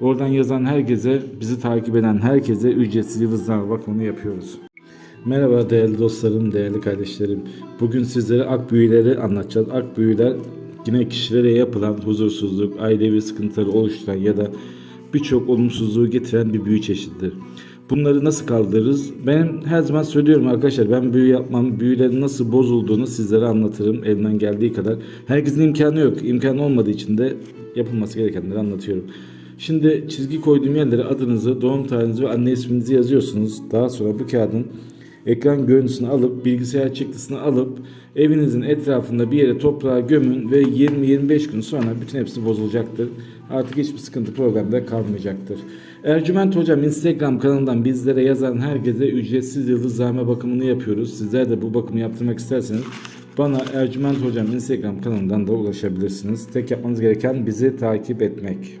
Oradan yazan herkese, bizi takip eden herkese ücretsiz yıldızname bakımını yapıyoruz. Merhaba değerli dostlarım, değerli kardeşlerim. Bugün sizlere ak büyüleri anlatacağız. Ak büyüler yine kişilere yapılan huzursuzluk, ailevi sıkıntıları oluşturan ya da birçok olumsuzluğu getiren bir büyü çeşididir. Bunları nasıl kaldırırız? Ben her zaman söylüyorum arkadaşlar ben büyü yapmam, büyülerin nasıl bozulduğunu sizlere anlatırım elimden geldiği kadar. Herkesin imkanı yok. İmkanı olmadığı için de yapılması gerekenleri anlatıyorum. Şimdi çizgi koyduğum yerlere adınızı, doğum tarihinizi ve anne isminizi yazıyorsunuz. Daha sonra bu kağıdın ekran görüntüsünü alıp bilgisayar çıktısını alıp evinizin etrafında bir yere toprağa gömün ve 20-25 gün sonra bütün hepsi bozulacaktır. Artık hiçbir sıkıntı problemde kalmayacaktır. Ercüment Hocam Instagram kanalından bizlere yazan herkese ücretsiz yıldızname bakımını yapıyoruz. Sizler de bu bakımı yaptırmak isterseniz bana Ercüment Hocam Instagram kanalından da ulaşabilirsiniz. Tek yapmanız gereken bizi takip etmek.